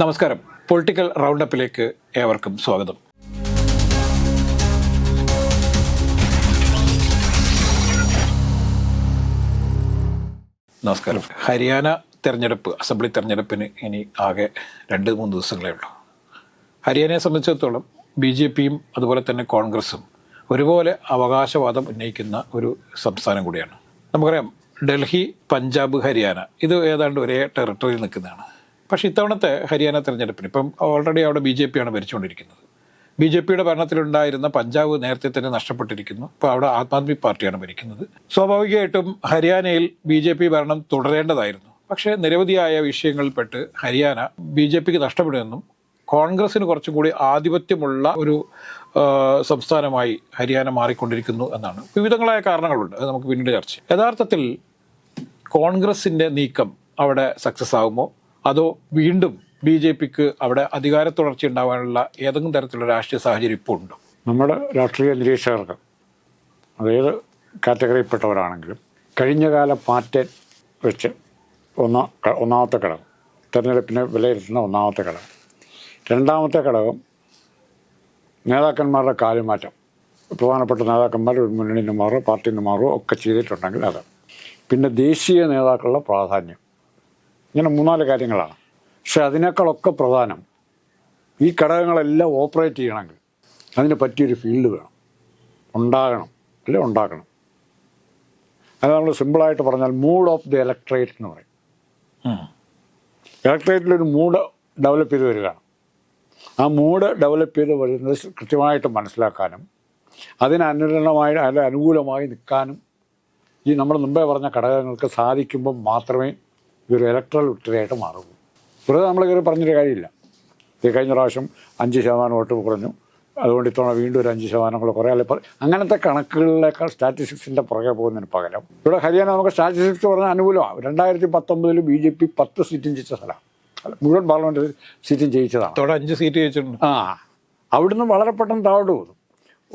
നമസ്കാരം. പൊളിറ്റിക്കൽ റൗണ്ടപ്പിലേക്ക് ഏവർക്കും സ്വാഗതം. നമസ്കാരം. ഹരിയാന തെരഞ്ഞെടുപ്പ് അസംബ്ലി തെരഞ്ഞെടുപ്പിന് ഇനി ആകെ രണ്ട് മൂന്ന് ദിവസങ്ങളേ ഉള്ളൂ. ഹരിയാനയെ സംബന്ധിച്ചിടത്തോളം ബി ജെ പിയും അതുപോലെ തന്നെ കോൺഗ്രസും ഒരുപോലെ അവകാശവാദം ഉന്നയിക്കുന്ന ഒരു സംസ്ഥാനം കൂടിയാണ്. നമുക്കറിയാം ഡൽഹി പഞ്ചാബ് ഹരിയാന. ഇത് ഏതാണ്ട് ഒരേ ടെറിട്ടറിയിൽ നിൽക്കുന്നതാണ്. പക്ഷേ ഇത്തവണത്തെ ഹരിയാന തെരഞ്ഞെടുപ്പിന് ഇപ്പം ഓൾറെഡി അവിടെ ബി ജെ പിയാണ് ഭരിച്ചുകൊണ്ടിരിക്കുന്നത്. ബി ജെ പിയുടെ ഭരണത്തിലുണ്ടായിരുന്ന പഞ്ചാബ് നേരത്തെ തന്നെ നഷ്ടപ്പെട്ടിരിക്കുന്നു. ഇപ്പോൾ അവിടെ ആം ആദ്മി പാർട്ടിയാണ് ഭരിക്കുന്നത്. സ്വാഭാവികമായിട്ടും ഹരിയാനയിൽ ബി ജെ പി ഭരണം തുടരേണ്ടതായിരുന്നു. പക്ഷേ നിരവധിയായ വിഷയങ്ങളിൽപ്പെട്ട് ഹരിയാന ബി ജെ പിക്ക് നഷ്ടപ്പെടുമെന്നും കോൺഗ്രസിന് കുറച്ചും കൂടി ആധിപത്യമുള്ള ഒരു സംസ്ഥാനമായി ഹരിയാന മാറിക്കൊണ്ടിരിക്കുന്നു എന്നാണ്. വിവിധങ്ങളായ കാരണങ്ങളുണ്ട്. അത് നമുക്ക് പിന്നീട് ചർച്ച യഥാർത്ഥത്തിൽ കോൺഗ്രസിന്റെ നീക്കം അവിടെ സക്സസ് ആകുമോ അതോ വീണ്ടും ബി ജെ പിക്ക് അവിടെ അധികാര തുടർച്ച ഉണ്ടാകാനുള്ള ഏതെങ്കിലും തരത്തിലുള്ള രാഷ്ട്രീയ സാഹചര്യം ഇപ്പോൾ ഉണ്ടോ? നമ്മുടെ രാഷ്ട്രീയ നിരീക്ഷകർക്ക് അതേത് കാറ്റഗറിയിൽപ്പെട്ടവരാണെങ്കിലും കഴിഞ്ഞകാല പാറ്റേൺ വെച്ച് ഒന്ന ഒന്നാമത്തെ ഘടകം തെരഞ്ഞെടുപ്പിനെ വിലയിരുത്തുന്ന ഒന്നാമത്തെ ഘടകം. രണ്ടാമത്തെ ഘടകം നേതാക്കന്മാരുടെ കാലുമാറ്റം പ്രധാനപ്പെട്ട നേതാക്കന്മാർ ഒരു മുന്നണിയിൽ നിന്ന് മാറുക പാർട്ടിയിൽ നിന്ന് മാറുക ഒക്കെ ചെയ്തിട്ടുണ്ടെങ്കിൽ അത്. പിന്നെ ദേശീയ നേതാക്കളുടെ പ്രാധാന്യം. ഇങ്ങനെ മൂന്നാൽ കാര്യങ്ങളാണ്. പക്ഷെ അതിനേക്കാളൊക്കെ പ്രധാനം ഈ ഘടകങ്ങളെല്ലാം ഓപ്പറേറ്റ് ചെയ്യണമെങ്കിൽ അതിന് പറ്റിയൊരു ഫീൽഡ് വേണം. ഉണ്ടാകണം അല്ലെ? ഉണ്ടാക്കണം. അത് നമ്മൾ സിമ്പിളായിട്ട് പറഞ്ഞാൽ മൂഡ് ഓഫ് ദി ഇലക്ട്രേറ്റ് എന്ന് പറയും. ഇലക്ട്രേറ്റിലൊരു മൂഡ് ഡെവലപ്പ് ചെയ്ത് വരികയാണ്. ആ മൂഡ് ഡെവലപ്പ് ചെയ്ത് വരുന്നത് കൃത്യമായിട്ട് മനസ്സിലാക്കാനും അതിനനുരണമായി അതിന് അനുകൂലമായി നിൽക്കാനും ഈ നമ്മൾ മുമ്പേ പറഞ്ഞ ഘടകങ്ങൾക്ക് സാധിക്കുമ്പോൾ മാത്രമേ ഇതൊരു ഇലക്ട്രൽ വിക്ടറിയായിട്ട് മാറും. വെറുതെ നമ്മൾ കയറി പറഞ്ഞൊരു കാര്യമില്ല. ഈ കഴിഞ്ഞ പ്രാവശ്യം അഞ്ച് ശതമാനം വോട്ട് കുറഞ്ഞു. അതുകൊണ്ട് ഇത്തവണ വീണ്ടും ഒരു അഞ്ച് ശതമാനം കൂടെ കുറയാൻ അങ്ങനത്തെ കണക്കുകളിലേക്കാൾ സ്റ്റാറ്റിസ്റ്റിക്സിന്റെ പുറകെ പോകുന്നതിന് പകരം ഇവിടെ ഹരിയാന നമുക്ക് സ്റ്റാറ്റിസ്റ്റിക്സ് പറഞ്ഞാൽ അനുകൂലമാണ്. രണ്ടായിരത്തി പത്തൊമ്പതിൽ ബി ജെ പി പത്ത് സീറ്റും ജയിച്ച സ്ഥലമാണ് മുഴുവൻ പാർലമെന്റ് സീറ്റും ജയിച്ചതാണ്. അവിടെ അഞ്ച് സീറ്റ് ജയിച്ചിട്ടുണ്ട്. ആ അവിടുന്ന് വളരെ പെട്ടെന്ന് താഴോട്ട് പോകുന്നു.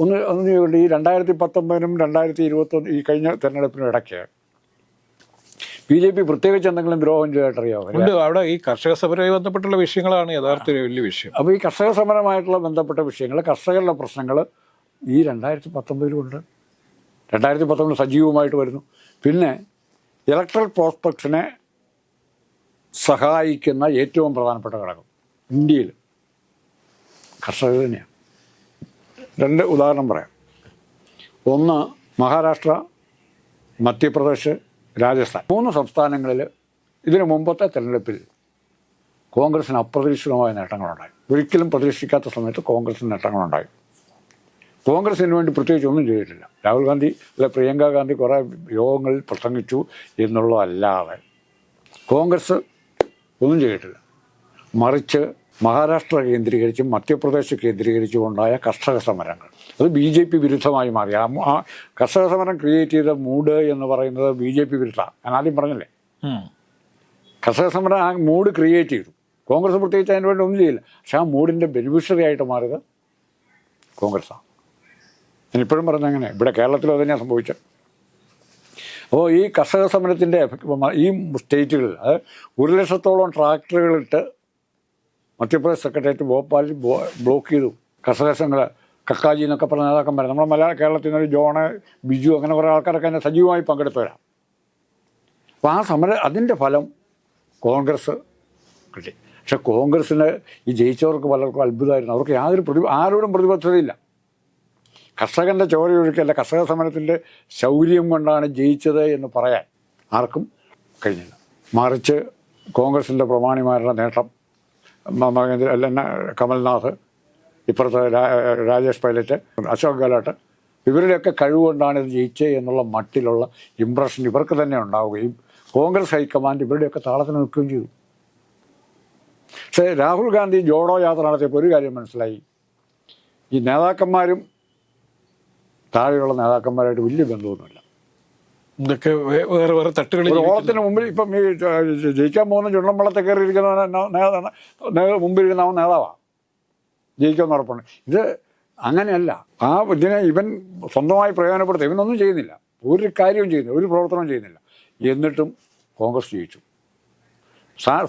ഒന്ന് ഒന്ന് ഈ രണ്ടായിരത്തി പത്തൊമ്പതിനും രണ്ടായിരത്തി ഇരുപത്തൊന്ന് ഈ കഴിഞ്ഞ തെരഞ്ഞെടുപ്പിനും ഇടയ്ക്ക് ബി ജെ പി പ്രത്യേകിച്ച് എന്തെങ്കിലും ദ്രോഹം ചെയ്തിട്ടറിയാമോ ഉണ്ട്. അവിടെ ഈ കർഷക സമരവുമായി ബന്ധപ്പെട്ടുള്ള വിഷയങ്ങളാണ് യഥാർത്ഥ വലിയ വിഷയം. അപ്പോൾ ഈ കർഷക സമരമായിട്ടുള്ള ബന്ധപ്പെട്ട വിഷയങ്ങൾ കർഷകരുടെ പ്രശ്നങ്ങൾ ഈ രണ്ടായിരത്തി പത്തൊമ്പതിലുണ്ട് രണ്ടായിരത്തി പത്തൊമ്പത് സജീവമായിട്ട് വരുന്നു. പിന്നെ ഇലക്ട്രൽ പ്രോസ്പെക്ട്സിനെ സഹായിക്കുന്ന ഏറ്റവും പ്രധാനപ്പെട്ട ഘടകം ഇന്ത്യയിൽ കർഷകർ തന്നെയാണ് രണ്ട് ഉദാഹരണം പറയാം. ഒന്ന് മഹാരാഷ്ട്ര മധ്യപ്രദേശ് രാജസ്ഥാൻ. മൂന്ന് സംസ്ഥാനങ്ങളിൽ ഇതിനു മുമ്പത്തെ തെരഞ്ഞെടുപ്പിൽ കോൺഗ്രസിന് അപ്രതീക്ഷിതമായ നേട്ടങ്ങളുണ്ടായി. ഒരിക്കലും പ്രതീക്ഷിക്കാത്ത സമയത്ത് കോൺഗ്രസിന് നേട്ടങ്ങളുണ്ടായി. കോൺഗ്രസിന് വേണ്ടി പ്രത്യേകിച്ച് ഒന്നും ചെയ്തിട്ടില്ല. രാഹുൽ ഗാന്ധി അല്ലെ പ്രിയങ്ക ഗാന്ധി കുറേ യോഗങ്ങളിൽ പ്രസംഗിച്ചു എന്നുള്ളതല്ലാതെ കോൺഗ്രസ് ഒന്നും ചെയ്തിട്ടില്ല. മറിച്ച് മഹാരാഷ്ട്ര കേന്ദ്രീകരിച്ചും മധ്യപ്രദേശ് കേന്ദ്രീകരിച്ചും ഉണ്ടായ കർഷക സമരങ്ങൾ. അത് ബി ജെ പി വിരുദ്ധമായി മാറി. ആ കർഷക സമരം ക്രിയേറ്റ് ചെയ്ത മൂഡ് എന്ന് പറയുന്നത് ബി ജെ പി വിരുദ്ധമാണ്. ഞാൻ ആദ്യം പറഞ്ഞല്ലേ? കർഷക സമരം ആ മൂഡ് ക്രിയേറ്റ് ചെയ്തു. കോൺഗ്രസ് പ്രത്യേകിച്ച് അതിന് വേണ്ടി ഒന്നും ചെയ്യില്ല. പക്ഷെ ആ മൂഡിന്റെ ബെനിഫിഷ്യറി ആയിട്ട് മാറിയത് കോൺഗ്രസ്സാണ്. ഞാനിപ്പോഴും പറഞ്ഞ അങ്ങനെ. ഇവിടെ കേരളത്തിലും അത് തന്നെയാണ് സംഭവിച്ചത്. അപ്പോൾ ഈ കർഷക സമരത്തിന്റെ ഈ സ്റ്റേറ്റുകളിൽ അത് ഒരു ലക്ഷത്തോളം ട്രാക്ടറുകളിട്ട് മധ്യപ്രദേശ് സെക്രട്ടേറിയറ്റ് ഭോപ്പാലിൽ ബ്ലോക്ക് ചെയ്തു. കസകസങ്ങൾ കക്കാജി എന്നൊക്കെ പറഞ്ഞ നേതാക്കന്മാർ നമ്മുടെ മലയാള കേരളത്തിൽ നിന്നൊരു ജോണ് ബിജു അങ്ങനെ കുറേ ആൾക്കാരൊക്കെ അതിനെ സജീവമായി പങ്കെടുത്തവരാണ് അപ്പോൾ ആ സമര അതിന്റെ ഫലം കോൺഗ്രസ് കിട്ടി. പക്ഷെ കോൺഗ്രസ്സിന് ഈ ജയിച്ചവർക്ക് പലർക്കും അത്ഭുതമായിരുന്നു. അവർക്ക് യാതൊരു പ്രതി ആരോടും പ്രതിബദ്ധതയില്ല കർഷകന്റെ ചോരയൊഴുക്കല്ല കർഷക സമരത്തിന്റെ ശൗര്യം കൊണ്ടാണ് ജയിച്ചത് എന്ന് പറയാൻ ആർക്കും കഴിഞ്ഞില്ല. മറിച്ച് കോൺഗ്രസിന്റെ പ്രമാണിമാരുടെ നേട്ടം മഹേന്ദ്ര അല്ല കമൽനാഥ് ഇപ്പുറത്തെ രാജേഷ് പൈലറ്റ് അശോക് ഗെഹ്ലോട്ട് ഇവരുടെയൊക്കെ കഴിവുകൊണ്ടാണ് ഇത് ജയിച്ചത് എന്നുള്ള മട്ടിലുള്ള ഇമ്പ്രഷൻ ഇവർക്ക് തന്നെ ഉണ്ടാവുകയും കോൺഗ്രസ് ഹൈക്കമാൻഡ് ഇവരുടെയൊക്കെ താളത്തിന് നിൽക്കുകയും ചെയ്തു. പക്ഷേ രാഹുൽ ഗാന്ധി ജോഡോ യാത്ര നടത്തിയപ്പോൾ ഒരു കാര്യം മനസ്സിലായി. ഈ നേതാക്കന്മാരും താഴെയുള്ള നേതാക്കന്മാരായിട്ട് വലിയ ബന്ധമൊന്നുമില്ല. ഇതൊക്കെ വേറെ വേറെ തട്ടുകളിൽ ഓണത്തിന് മുമ്പിൽ ഇപ്പം ഈ ജയിക്കാൻ പോകുന്ന ചുണ്ടമ്പളത്തെ കയറിയിരിക്കുന്ന മുമ്പിൽ ഇരിക്കുന്ന അവൻ നേതാവാണ് ജയിക്കുമെന്ന് ഉറപ്പുണ്ട്. ഇത് അങ്ങനെയല്ല. ആ ഇതിനെ ഇവൻ സ്വന്തമായി പ്രയോജനപ്പെടുത്തുക ഇവനൊന്നും ചെയ്യുന്നില്ല. ഒരു കാര്യവും ചെയ്യുന്നില്ല. ഒരു പ്രവർത്തനവും ചെയ്യുന്നില്ല. എന്നിട്ടും കോൺഗ്രസ് ജയിച്ചു.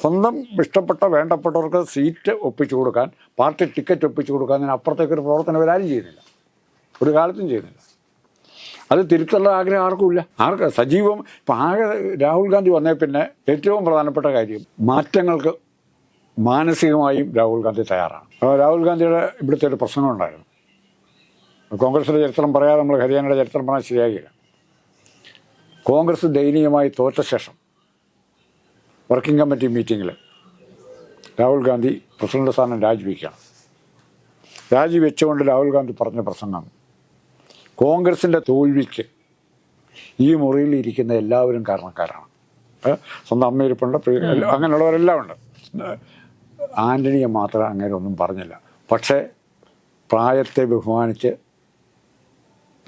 സ്വന്തം ഇഷ്ടപ്പെട്ട വേണ്ടപ്പെട്ടവർക്ക് സീറ്റ് ഒപ്പിച്ചു കൊടുക്കാൻ പാർട്ടി ടിക്കറ്റ് ഒപ്പിച്ചു കൊടുക്കാൻ അതിനപ്പുറത്തേക്കൊരു ഒരു പ്രവർത്തനം ഇവരാരും ചെയ്യുന്നില്ല. ഒരു കാലത്തും ചെയ്യുന്നില്ല. അത് തിരുത്തേണ്ട ആഗ്രഹം ആർക്കുമില്ല. ആർക്ക്? സജീവം ഇപ്പം ആകെ രാഹുൽ ഗാന്ധി വന്നേ പിന്നെ ഏറ്റവും പ്രധാനപ്പെട്ട കാര്യം മാറ്റങ്ങൾക്ക് മാനസികമായും രാഹുൽ ഗാന്ധി തയ്യാറാണ്. രാഹുൽ ഗാന്ധിയുടെ ഇവിടുത്തെ ഒരു പ്രശ്നങ്ങളുണ്ടായിരുന്നു കോൺഗ്രസിന്റെ ചരിത്രം പറയാതെ നമ്മൾ ഹരിയാനയുടെ ചരിത്രം പറഞ്ഞാൽ ശരിയാകില്ല കോൺഗ്രസ് ദയനീയമായി തോറ്റ ശേഷം വർക്കിംഗ് കമ്മിറ്റി മീറ്റിങ്ങിൽ രാഹുൽ ഗാന്ധി പ്രസിഡന്റ് സ്ഥാനം രാജിവെക്കുകയാണ്. രാജിവെച്ചുകൊണ്ട് രാഹുൽ ഗാന്ധി പറഞ്ഞ പ്രസംഗം കോൺഗ്രസിന്റെ തോൽവിക്ക് ഈ മുറിയിൽ ഇരിക്കുന്ന എല്ലാവരും കാരണക്കാരാണ്. സ്വന്തം അമ്മയിരിപ്പുണ്ട് അങ്ങനെയുള്ളവരെല്ലാം ഉണ്ട്. ആന്റണിയെ മാത്രം അങ്ങനെ ഒന്നും പറഞ്ഞില്ല. പക്ഷേ പ്രായത്തെ ബഹുമാനിച്ച്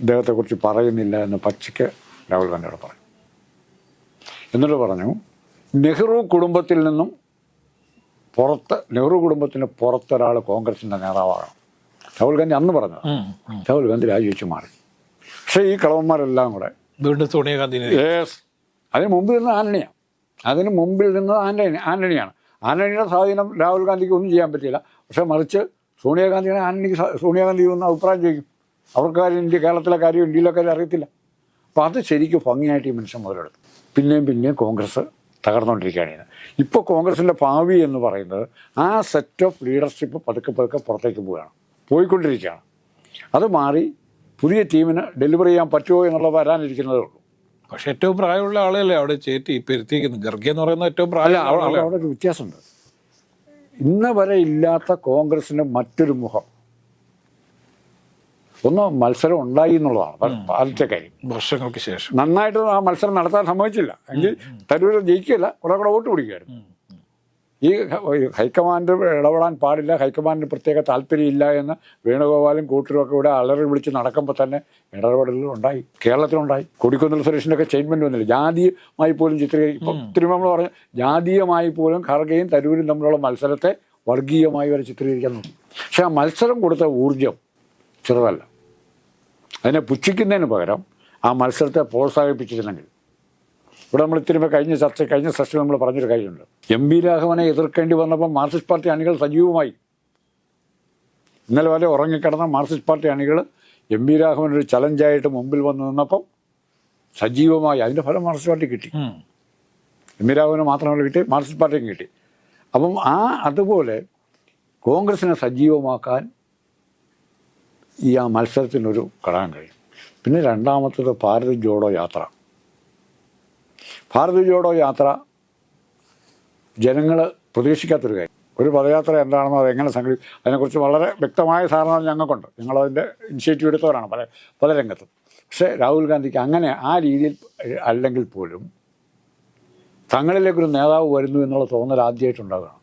ഇദ്ദേഹത്തെക്കുറിച്ച് പറയുന്നില്ല എന്ന് പച്ചയ്ക്ക് രാഹുൽ ഗാന്ധിയോട് പറഞ്ഞു. എന്നിട്ട് പറഞ്ഞു നെഹ്റു കുടുംബത്തിൽ നിന്നും പുറത്ത് നെഹ്റു കുടുംബത്തിന് പുറത്തൊരാൾ കോൺഗ്രസിന്റെ നേതാവാകണം. രാഹുൽ ഗാന്ധി അന്ന് പറഞ്ഞത്. രാഹുൽ ഗാന്ധി രാജിവെച്ച് മാറി. പക്ഷേ ഈ കളവന്മാരെല്ലാം കൂടെ വീണ്ടും സോണിയാഗാന്ധിനെ യേസ്. അതിന് മുമ്പിൽ നിന്ന് ആന്റണിയാണ് അതിന് മുമ്പിൽ നിന്ന് ആന്റണി ആന്റണിയാണ്. ആന്റണിയുടെ സ്വാധീനം രാഹുൽ ഗാന്ധിക്ക് ഒന്നും ചെയ്യാൻ പറ്റില്ല പക്ഷേ മറിച്ച് സോണിയാഗാന്ധിയാണ് ആന്റണിക്ക് സോണിയാഗാന്ധി ഒന്ന് അഭിപ്രായം ചോദിക്കും. അവർക്ക് കാര്യം ഇന്ത്യ കേരളത്തിലെ കാര്യം ഇന്ത്യയിലെ കാര്യം അറിയത്തില്ല. അപ്പോൾ അത് ശരിക്കും ഭംഗിയായിട്ട് ഈ മനുഷ്യൻ മുതലെടുത്തു. പിന്നെയും പിന്നെയും കോൺഗ്രസ് തകർന്നുകൊണ്ടിരിക്കുകയാണ് ഇത് ഇപ്പോൾ കോൺഗ്രസിന്റെ ഭാവി എന്ന് പറയുന്നത് ആ സെറ്റ് ഓഫ് ലീഡർഷിപ്പ് പതുക്കെ പതുക്കെ പുറത്തേക്ക് പോവുകയാണ്. പോയിക്കൊണ്ടിരിക്കുകയാണ്. അത് മാറി പുതിയ ടീമിന് ഡെലിവർ ചെയ്യാൻ പറ്റുമോ എന്നുള്ളത് വരാനിരിക്കുന്നതേ ഉള്ളൂ. പക്ഷെ ഏറ്റവും പ്രായമുള്ള ആളല്ലേ അവിടെ ചേറ്റി ഇപ്പൊ ഇരുത്തിയിരിക്കുന്നത് ഗർഗി എന്ന് പറയുന്ന ഏറ്റവും പ്രായമുള്ള അവിടെ അവിടെ ഒരു വ്യത്യാസമുണ്ട്. ഇന്ന് വരെ ഇല്ലാത്ത കോൺഗ്രസിന് മറ്റൊരു മുഖം. ഒന്ന് മത്സരം ഉണ്ടായി എന്നുള്ളതാണ്. ആദ്യത്തെ കാര്യം. വർഷങ്ങൾക്ക് ശേഷം. നന്നായിട്ട് ആ മത്സരം നടത്താൻ സമ്മതിച്ചില്ല. എങ്കിൽ തരൂർ ജയിക്കില്ല കുറെ കൂടെ വോട്ട് പിടിക്കുമായിരുന്നു ഈ ഹൈക്കമാൻഡ് ഇടപെടാൻ പാടില്ല ഹൈക്കമാൻഡിന് പ്രത്യേക താല്പര്യമില്ല എന്ന് വേണുഗോപാലും കൂട്ടരും ഒക്കെ ഇവിടെ അലറി വിളിച്ച് നടക്കുമ്പോൾ തന്നെ ഇടപെടലുകൾ ഉണ്ടായി കേരളത്തിലുണ്ടായി. കൊടിക്കുന്നിൽ സുരേഷിന്റെ ഒക്കെ സ്റ്റേറ്റ്മെന്റ് വന്നില്ല. ജാതീയമായി പോലും ചിത്രീകരിക്കും ഇപ്പം നമ്മൾ പറഞ്ഞു ജാതീയമായി പോലും ഖർഗയും തരൂരും തമ്മിലുള്ള മത്സരത്തെ വർഗീയമായി വരെ ചിത്രീകരിക്കാൻ നോക്കും. പക്ഷെ ആ മത്സരം കൊടുത്ത ഊർജം ചെറുതല്ല. അതിനെ പുച്ഛിക്കുന്നതിന് പകരം ആ മത്സരത്തെ പ്രോത്സാഹിപ്പിച്ചിരുന്നെങ്കിൽ ഇവിടെ നമ്മൾ ഇത്തിരി കഴിഞ്ഞ ചർച്ച കഴിഞ്ഞ സെഷനിൽ നമ്മൾ പറഞ്ഞൊരു കാര്യമുണ്ട്. എം വി രാഘവനെ എതിർക്കേണ്ടി വന്നപ്പോൾ മാർക്സിസ്റ്റ് പാർട്ടി അണികൾ സജീവമായി. ഇന്നലെ വരെ ഉറങ്ങിക്കിടന്ന മാർക്സിസ്റ്റ് പാർട്ടി അണികൾ എം വി രാഘവൻ ഒരു ചലഞ്ചായിട്ട് മുമ്പിൽ വന്ന് നിന്നപ്പം സജീവമായി. അതിന്റെ ഫലം മാർക്സിസ്റ്റ് പാർട്ടി കിട്ടി. എം വി രാഘവന് മാത്രമല്ല കിട്ടി മാർക്സിസ്റ്റ് പാർട്ടിക്കും കിട്ടി. അപ്പം ആ അതുപോലെ കോൺഗ്രസിനെ സജീവമാക്കാൻ ഈ ആ മത്സരത്തിനൊരു ഘടകം കഴിയും. പിന്നെ രണ്ടാമത്തത് ഭാരത് ജോഡോ യാത്ര. ഭാരത് ജോഡോ യാത്ര ജനങ്ങൾ പ്രതീക്ഷിക്കാത്തൊരു കാര്യം. ഒരു പദയാത്ര എന്താണെന്നോ അതെങ്ങനെ സംഘടി അതിനെക്കുറിച്ച് വളരെ വ്യക്തമായ ധാരണ ഞങ്ങൾക്കുണ്ട്. ഞങ്ങളതിന്റെ ഇനിഷ്യേറ്റീവ് എടുത്തവരാണ് പല പല രംഗത്തും. പക്ഷേ രാഹുൽ ഗാന്ധിക്ക് അങ്ങനെ ആ രീതിയിൽ അല്ലെങ്കിൽ പോലും തങ്ങളിലേക്കൊരു നേതാവ് വരുന്നു എന്നുള്ള തോന്നൽ ആദ്യമായിട്ടുണ്ടാകുകയാണ്.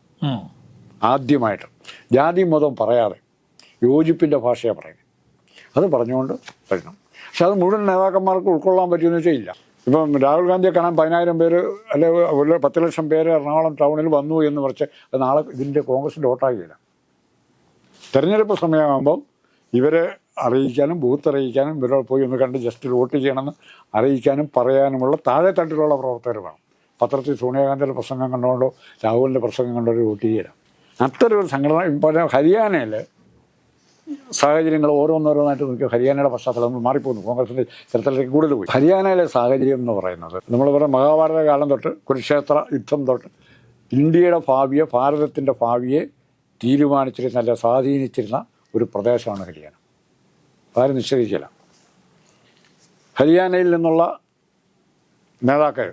ആദ്യമായിട്ട്. ജാതി മതം പറയാതെ യോജിപ്പിന്റെ ഭാഷയാണ് പറയുന്നത്. അത് പറഞ്ഞുകൊണ്ട് വരണം പക്ഷെ അത് മുഴുവൻ നേതാക്കന്മാർക്ക് ഉൾക്കൊള്ളാൻ പറ്റുമെന്ന് വെച്ചാൽ ഇല്ല. ഇപ്പം രാഹുൽ ഗാന്ധിയെ കാണാൻ പതിനായിരം പേര് അല്ലെ ഒരു പത്ത് ലക്ഷം പേര് എറണാകുളം ടൗണിൽ വന്നു എന്ന് പറഞ്ഞ് അത് നാളെ ഇതിന്റെ കോൺഗ്രസിന്റെ വോട്ടാകില്ല തെരഞ്ഞെടുപ്പ് സമയമാകുമ്പം ഇവരെ അറിയിക്കാനും ബൂത്ത് അറിയിക്കാനും ഇവരോട് പോയി ഒന്ന് കണ്ട് ജസ്റ്റ് വോട്ട് ചെയ്യണമെന്ന് അറിയിക്കാനും പറയാനുമുള്ള താഴെ തട്ടിലുള്ള പ്രവർത്തകർ വേണം. പത്രത്തിൽ സോണിയാഗാന്ധിയുടെ പ്രസംഗം കണ്ടുകൊണ്ടോ രാഹുലിന്റെ പ്രസംഗം കണ്ടോ വോട്ട് ചെയ്യില്ല അത്തരം ഒരു സംഘടന ഇപ്പോൾ ഹരിയാനയിൽ സാഹചര്യങ്ങൾ ഓരോന്നോരോന്നായിട്ട് നോക്കിയാൽ ഹരിയാനയുടെ പശ്ചാത്തലം നമ്മൾ മാറിപ്പോകുന്നു. കോൺഗ്രസിന്റെ ചരിത്രത്തിലേക്ക് കൂടുതൽ പോയി. ഹരിയാനയിലെ സാഹചര്യം എന്ന് പറയുന്നത് നമ്മൾ പറയുന്ന മഹാഭാരത കാലം തൊട്ട് കുരുക്ഷേത്ര യുദ്ധം തൊട്ട് ഇന്ത്യയുടെ ഭാവിയെ ഭാരതത്തിന്റെ ഭാവിയെ തീരുമാനിച്ചിരുന്ന അല്ലെ സ്വാധീനിച്ചിരുന്ന ഒരു പ്രദേശമാണ് ഹരിയാന. ആരും നിശ്ചയിക്കില്ല ഹരിയാനയിൽ നിന്നുള്ള നേതാക്കൾ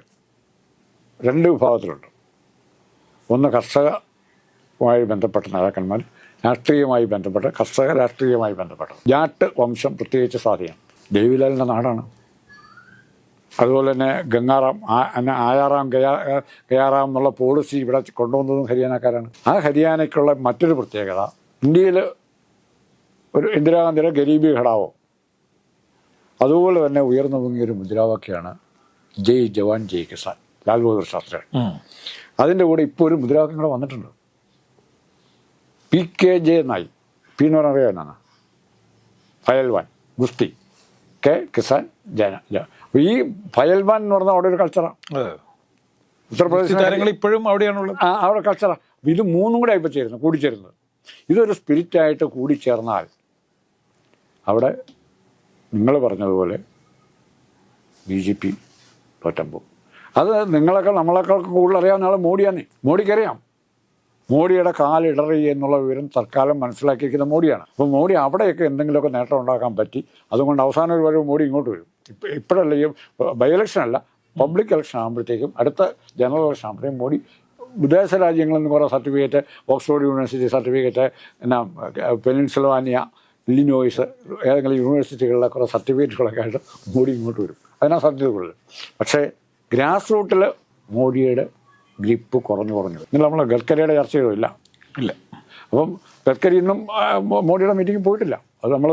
രണ്ട് വിഭാഗത്തിലുണ്ട്. ഒന്ന് കർഷകമായി ബന്ധപ്പെട്ട നേതാക്കന്മാർ രാഷ്ട്രീയമായി ബന്ധപ്പെട്ട കർഷക രാഷ്ട്രീയമായി ബന്ധപ്പെട്ട. ജാട്ട് വംശം പ്രത്യേകിച്ച് സ്വാധീനം. ദേവിലാലിന്റെ നാടാണ്. അതുപോലെ തന്നെ ഗംഗാറാം ആയാറാം ഗയാ ഗയാറാം എന്നുള്ള പോളിസി ഇവിടെ കൊണ്ടുവന്നതും ഹരിയാനക്കാരാണ്. ആ ഹരിയാനയ്ക്കുള്ള മറ്റൊരു പ്രത്യേകത ഇന്ത്യയിൽ ഒരു ഇന്ദിരാഗാന്ധിയുടെ ഗരീബി ഘടാവോ? അതുപോലെ തന്നെ ഉയർന്നു പൊങ്ങിയൊരു മുദ്രാവാക്യമാണ് ജയ് ജവാൻ ജയ് കിസാൻ ലാൽ ബഹദൂർ ശാസ്ത്രി. അതിന്റെ കൂടെ ഇപ്പോൾ ഒരു മുദ്രാവാക്യം കൂടെ വന്നിട്ടുണ്ട്. പി കെ ജെ നായി പി എന്ന് പറഞ്ഞാൽ അറിയാം എന്നാണ് ഫയൽവാൻ ഗുസ്തി കെ കിസാൻ ജന അപ്പോൾ ഈ ഫയൽവാൻ എന്ന് പറഞ്ഞാൽ അവിടെ ഒരു കൾച്ചറാണ് ഉത്തർപ്രദേശ് ഇപ്പോഴും അവിടെയാണുള്ളത്. ആ, അവിടെ കൾച്ചറ ഇത് മൂന്നും കൂടെ ഇപ്പോൾ ചേരുന്നത് കൂടിച്ചേരുന്നത്. ഇതൊരു സ്പിരിറ്റായിട്ട് കൂടിച്ചേർന്നാൽ അവിടെ നിങ്ങൾ പറഞ്ഞതുപോലെ ബി ജെ പി തോറ്റം പോകും. അത് നിങ്ങളെക്കാൾ നമ്മളെക്കാൾ കൂടുതൽ അറിയാവുന്ന ആൾ മോഡിയാണ് മോഡിക്കറിയാം മോഡിയുടെ കാലിടറി എന്നുള്ള വിവരം തൽക്കാലം മനസ്സിലാക്കിയിരിക്കുന്ന മോഡിയാണ്. അപ്പോൾ മോഡി അവിടെയൊക്കെ എന്തെങ്കിലുമൊക്കെ നേട്ടം ഉണ്ടാക്കാൻ പറ്റി. അതുകൊണ്ട് അവസാനം ഒരു വരവ് മോഡി ഇങ്ങോട്ട് വരും. ഇപ്പം ഇപ്പോഴല്ല ഈ ബൈ ഇലക്ഷൻ അല്ല പബ്ലിക് ഇലക്ഷൻ ആകുമ്പോഴത്തേക്കും അടുത്ത ജനറൽ ഇലക്ഷൻ ആകുമ്പോഴത്തേക്കും മോഡി വിദേശ രാജ്യങ്ങളിൽ നിന്ന് കുറേ സർട്ടിഫിക്കറ്റ് ഓക്സ്ഫോർഡ് യൂണിവേഴ്സിറ്റി സർട്ടിഫിക്കറ്റ് എന്നാ പെനിൻസിലോവാനിയ ഇല്ലിനോയ്സ് ഏതെങ്കിലും യൂണിവേഴ്സിറ്റികളിലെ കുറേ സർട്ടിഫിക്കറ്റുകളൊക്കെ ആയിട്ട് മോഡി ഇങ്ങോട്ട് വരും. അതിനാ സാധ്യത കൂടുതൽ. പക്ഷേ ഗ്രാസ് റൂട്ടിൽ മോഡിയുടെ ഗ്രിപ്പ് കുറഞ്ഞു കുറഞ്ഞു. ഇന്നലെ നമ്മൾ ഗഡ്കരിയുടെ ചർച്ച ചെയ്തോ ഇല്ല. ഇല്ല അപ്പം ഗഡ്കരി ഇന്നും മോഡിയുടെ മീറ്റിംഗ് പോയിട്ടില്ല. അത് നമ്മൾ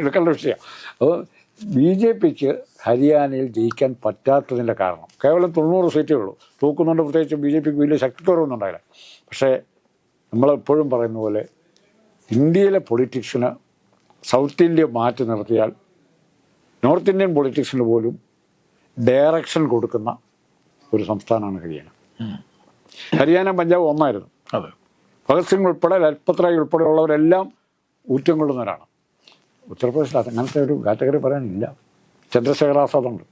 എടുക്കേണ്ട വിഷയമാണ് അപ്പോൾ ബി ജെ പിക്ക് ഹരിയാനയിൽ ജയിക്കാൻ പറ്റാത്തതിന്റെ കാരണം. കേവലം തൊണ്ണൂറ് സീറ്റേ ഉള്ളൂ. തൂക്കുന്നുണ്ട് പ്രത്യേകിച്ച് ബി ജെ പിക്ക് വലിയ ശക്തിക്കുറവൊന്നും ഉണ്ടായില്ല പക്ഷേ നമ്മളെപ്പോഴും പറയുന്ന പോലെ ഇന്ത്യയിലെ പൊളിറ്റിക്സിന് സൗത്ത് ഇന്ത്യ മാറ്റി നിർത്തിയാൽ നോർത്ത് ഇന്ത്യൻ പൊളിറ്റിക്സിന് പോലും ഡയറക്ഷൻ കൊടുക്കുന്ന ഒരു സംസ്ഥാനമാണ് ഹരിയാന. ഹരിയാന പഞ്ചാബ് ഒന്നായിരുന്നു. അതെ. ഭഗത് സിംഗ് ഉൾപ്പെടെ ലൽപത് റായ് ഉൾപ്പെടെയുള്ളവരെല്ലാം ഊറ്റം കൊള്ളുന്നവരാണ്. ഉത്തർപ്രദേശിൽ അങ്ങനത്തെ ഒരു കാറ്റഗറി പറയാനില്ല. ചന്ദ്രശേഖർ ആസാദ് ഉണ്ട്.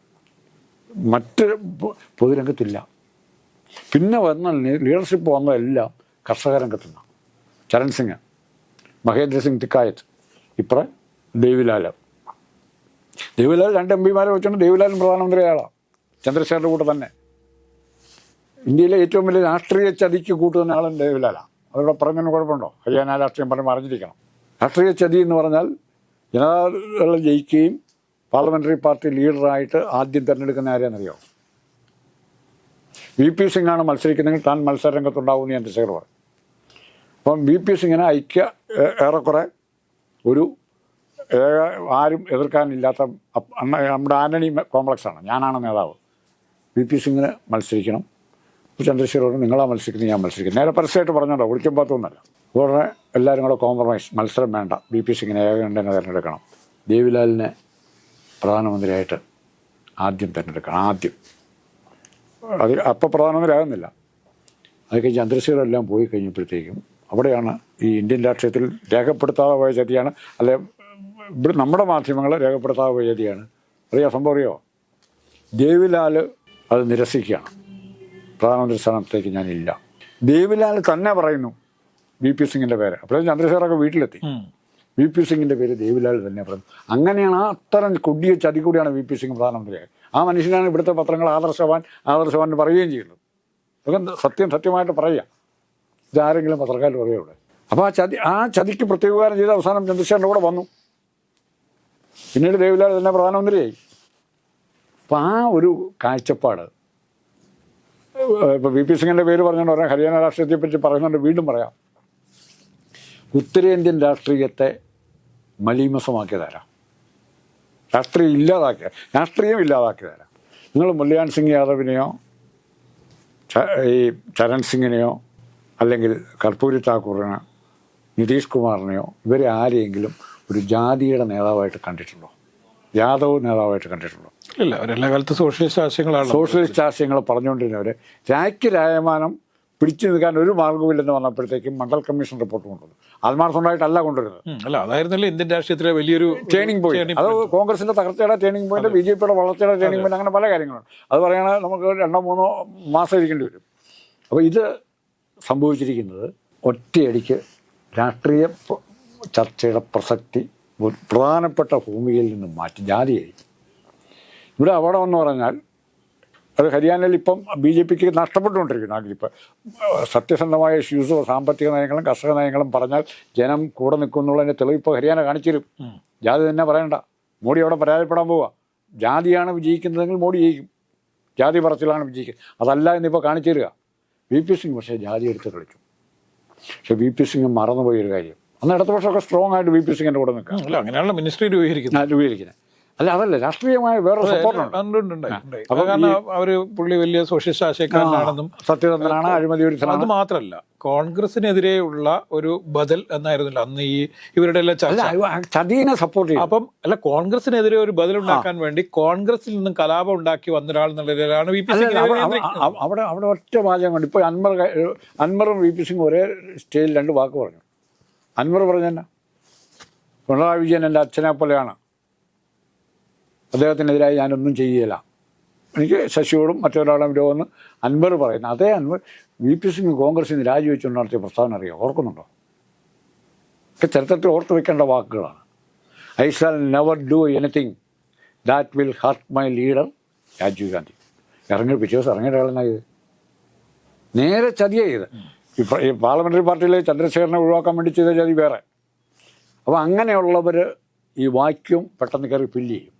മറ്റ് പൊതുരംഗത്തില്ല. പിന്നെ വന്ന ലീഡർഷിപ്പ് വന്നതെല്ലാം കർഷക രംഗത്തുനിന്ന് ചരൺ സിംഗ് മഹേന്ദ്ര സിംഗ് തിക്കായത്ത് ഇപ്പറ ദേവിലാൽ. ദേവിലാൽ രണ്ട് എം പിമാരെ വെച്ചുകൊണ്ട് ദേവിലാലും പ്രധാനമന്ത്രി അയാളാണ് ചന്ദ്രശേഖറിന്റെ കൂടെ തന്നെ. ഇന്ത്യയിലെ ഏറ്റവും വലിയ രാഷ്ട്രീയ ചതിക്ക് കൂട്ടുന്ന ആളും ദേവിലാലാണ് അതോടെ പറഞ്ഞതിന് കുഴപ്പമുണ്ടോ? ഹരിയാന രാഷ്ട്രീയം പറഞ്ഞ് അറിഞ്ഞിരിക്കണം രാഷ്ട്രീയ ചതി എന്ന് പറഞ്ഞാൽ ജനതാദൾ ജയിക്കുകയും പാർലമെന്ററി പാർട്ടി ലീഡറായിട്ട് ആദ്യം തിരഞ്ഞെടുക്കുന്ന ആരെയാണെന്നറിയോ വി പി സിംഗാണ് മത്സരിക്കുന്നതെങ്കിൽ താൻ മത്സരരംഗത്തുണ്ടാവുമെന്ന് ചന്ദ്രശേഖർ പറഞ്ഞു അപ്പം വി പി സിംഗിനെ ഐക്യ ഏറെക്കുറെ ഒരു ആരും എതിർക്കാനില്ലാത്ത നമ്മുടെ ആന്റണി കോംപ്ലക്സാണ്. ഞാനാണ് നേതാവ്. വി പി സിംഗിന് മത്സരിക്കണം. ചന്ദ്രശേഖരോട് നിങ്ങളാ മത്സരിക്കുന്നത് ഞാൻ മത്സരിക്കുന്നത്. നേരെ പരസ്യമായിട്ട് പറഞ്ഞോണ്ടോ ഒളിക്കും പാത്തൊന്നുമല്ല ഉടനെ എല്ലാവരും കൂടെ കോംപ്രമൈസ് മത്സരം വേണ്ട. ബി പി സിംഗിനെ ഏകകണ്ഠനെ തിരഞ്ഞെടുക്കണം. ദേവിലാലിനെ പ്രധാനമന്ത്രിയായിട്ട് ആദ്യം തിരഞ്ഞെടുക്കണം ആദ്യം. അത് അപ്പോൾ പ്രധാനമന്ത്രി ആകുന്നില്ല അതൊക്കെ ചന്ദ്രശേഖർ എല്ലാം പോയി കഴിഞ്ഞപ്പോഴത്തേക്കും അവിടെയാണ് ഈ ഇന്ത്യൻ രാഷ്ട്രീയത്തിൽ രേഖപ്പെടുത്താതെ പോയ ചതിയാണ്. അല്ലെ ഇവിടെ നമ്മുടെ മാധ്യമങ്ങൾ രേഖപ്പെടുത്താതെ പോയ ചതിയാണ്. അറിയാം സംഭവം അറിയോ? ദേവിലാൽ അത് നിരസിക്കുകയാണ്. പ്രധാനമന്ത്രി സ്ഥാനത്തേക്ക് ഞാനില്ല. ദേവിലാൽ തന്നെ പറയുന്നു വി പി സിംഗിന്റെ പേര്. അപ്പോഴും ചന്ദ്രശേഖറൊക്കെ വീട്ടിലെത്തി. വി പി സിംഗിന്റെ പേര് ദേവിലാൽ തന്നെ പറയുന്നു. അങ്ങനെയാണ് അത്തരം കൊടിയ ചതി കൂടിയാണ് വി പി സിംഗ് പ്രധാനമന്ത്രിയായത് ആ മനുഷ്യനാണ് ഇവിടുത്തെ പത്രങ്ങൾ ആദർശവാൻ ആദർശവാൻ പറയുകയും ചെയ്യുന്നത്. അതൊക്കെ സത്യം സത്യമായിട്ട് പറയുക ഇതാരെങ്കിലും പത്രക്കാർ പറയുക ഇവിടെ അപ്പോൾ ആ ചതി ആ ചതിക്ക് പ്രത്യേകകാരം ചെയ്ത് അവസാനം ചന്ദ്രശേഖരന്റെ കൂടെ വന്നു. പിന്നീട് ദേവിലാൽ തന്നെ പ്രധാനമന്ത്രിയായി. അപ്പം ആ ഒരു കാഴ്ചപ്പാട് ഇപ്പോൾ വി പി സിംഗിന്റെ പേര് പറഞ്ഞുകൊണ്ട് പറയാം ഹരിയാന രാഷ്ട്രീയത്തെ പറ്റി പറയുന്നുണ്ട് വീണ്ടും പറയാം. ഉത്തരേന്ത്യൻ രാഷ്ട്രീയത്തെ മലീമസമാക്കിയതാരാ? രാഷ്ട്രീയം ഇല്ലാതാക്കിയ രാഷ്ട്രീയം ഇല്ലാതാക്കിയതാരാ? നിങ്ങൾ മുല്ലയാൻ സിംഗ് യാദവിനെയോ ഈ ചരൺ സിംഗിനെയോ അല്ലെങ്കിൽ കർപ്പൂരി താക്കൂറിനെ നിതീഷ് കുമാറിനെയോ ഇവരെ ആരെയെങ്കിലും ഒരു ജാതിയുടെ നേതാവായിട്ട് കണ്ടിട്ടുണ്ടോ? യാദവ് നേതാവായിട്ട് കണ്ടിട്ടുണ്ടോ? ഇല്ല അവരെല്ലാ കാലത്ത് സോഷ്യലിസ്റ്റ് ആശയങ്ങളാണ് സോഷ്യലിസ്റ്റ് ആശയങ്ങൾ പറഞ്ഞുകൊണ്ടിരുന്നവർ രാജ്യ രായമാനം പിടിച്ചു നിൽക്കാൻ ഒരു മാർഗമില്ലെന്ന് വന്നപ്പോഴത്തേക്കും മണ്ഡൽ കമ്മീഷൻ റിപ്പോർട്ട് കൊണ്ടുവന്നു. ആത്മാർത്ഥമായിട്ടല്ല കൊണ്ടുവരുന്നത്. അല്ല അതായിരുന്നല്ലോ ഇന്ത്യൻ രാഷ്ട്രീയത്തിലെ വലിയൊരു ട്രെയിനിങ് പോയിന്റ് അത് കോൺഗ്രസിന്റെ തകർച്ചയുടെ ട്രെയിനിങ് പോയിന്റ് ബി ജെ പിയുടെ വളർച്ചയുടെ ടേണിംഗ് പോയിന്റ് അങ്ങനെ പല കാര്യങ്ങളുണ്ട് അത് പറയണ നമുക്ക് രണ്ടോ മൂന്നോ മാസം ഇരിക്കേണ്ടി വരും. അപ്പോൾ ഇത് സംഭവിച്ചിരിക്കുന്നത് ഒറ്റയടിക്ക് രാഷ്ട്രീയ ചർച്ചയുടെ പ്രസക്തി പ്രധാനപ്പെട്ട ഭൂമികയിൽ നിന്ന് മാറ്റി ജാതിയായി. ഇവിടെ അപകടം എന്ന് പറഞ്ഞാൽ അത് ഹരിയാനയിൽ ഇപ്പം ബി ജെ പിക്ക് നഷ്ടപ്പെട്ടുകൊണ്ടിരിക്കുന്നു. ഇപ്പം സത്യസന്ധമായ ഇഷ്യൂസോ സാമ്പത്തിക നയങ്ങളും കർഷക നയങ്ങളും പറഞ്ഞാൽ ജനം കൂടെ നിൽക്കുന്നുള്ളതിന്റെ തെളിവ് ഇപ്പോൾ ഹരിയാന കാണിച്ചിരും ജാതി തന്നെ പറയണ്ട. മോഡി അവിടെ പരാജയപ്പെടാൻ പോവുക ജാതിയാണ് വിജയിക്കുന്നതെങ്കിൽ മോഡി ജയിക്കും. ജാതി പറച്ചിലാണ് വിജയിക്കുന്നത്. അതല്ല എന്നിപ്പോൾ കാണിച്ചു തരിക വി പി സിംഗ് പക്ഷേ ജാതി എടുത്ത് കളിച്ചു. പക്ഷേ വി പി സിംഗ് മറന്നുപോയൊരു കാര്യം. അന്ന് ഇടതുപക്ഷമൊക്കെ സ്ട്രോങ് ആയിട്ട് വി പി സിംഗിന്റെ കൂടെ നിൽക്കുക. ഉം. അല്ല അങ്ങനെയാണല്ലോ മിനിസ്ട്രി രൂപീകരിക്കുന്നത്. രൂപീകരിക്കുന്നത്. അല്ല അതല്ല രാഷ്ട്രീയമായ വേറെ സപ്പോർട്ടുണ്ട്. കാരണം അവർ പുള്ളി വലിയ സോഷ്യലിസ്റ്റ് ആശയക്കാരനാണെന്നും സത്യസന്ധനാണ് അഴിമതി അത് മാത്രമല്ല മാത്രല്ല കോൺഗ്രസിനെതിരെയുള്ള ഒരു ബദൽ എന്നായിരുന്നില്ല അന്ന് ഈ ഇവരുടെ എല്ലാം ചർച്ച. സപ്പോർട്ട് ചെയ്യും. അപ്പം അല്ല കോൺഗ്രസിനെതിരെ ഒരു ബദൽ ഉണ്ടാക്കാൻ വേണ്ടി കോൺഗ്രസിൽ നിന്നും കലാപം ഉണ്ടാക്കി വന്ന ഒരാൾ എന്നുള്ളതിലാണ് വി പി സിംഗ് അവിടെ അവിടെ ഒറ്റ വാചകം കൊണ്ട്. ഇപ്പോൾ അൻവർ അൻവറും വി പി സിംഗ് ഒരേ സ്റ്റേജിൽ രണ്ട് വാക്ക് പറഞ്ഞു. അൻവർ പറഞ്ഞെന്നാ? പിണറായി വിജയൻ എന്റെ അച്ഛനെ പോലെയാണ്. അദ്ദേഹത്തിനെതിരായി ഞാനൊന്നും ചെയ്യുകയില്ല എനിക്ക് ശശിയോടും മറ്റൊരാളും രോഗമെന്ന് അൻവർ പറയുന്നു. അതേ അൻവർ വി പി സിംഗ് കോൺഗ്രസിൽ നിന്ന് രാജിവെച്ചുകൊണ്ട് നടത്തിയ പ്രസ്താവന അറിയാം? ഓർക്കുന്നുണ്ടോ? ഒക്കെ ചരിത്രത്തിൽ ഓർത്ത് വെക്കേണ്ട വാക്കുകളാണ്. I shall never do anything that will hurt my leader Rajiv Gandhi. ഇറങ്ങി പിറ്റേ ദിവസം ഇറങ്ങിയ ആളെന്നായത് നേരെ ചതിയ ചെയ്ത് ഇപ്പം ഈ പാർലമെന്ററി പാർട്ടിയിലെ ചന്ദ്രശേഖരനെ ഒഴിവാക്കാൻ വേണ്ടി ചെയ്ത ചതി വേറെ. അപ്പോൾ അങ്ങനെയുള്ളവർ ഈ വാക്യം പെട്ടെന്ന് കയറി ഫില്ല് ചെയ്യും.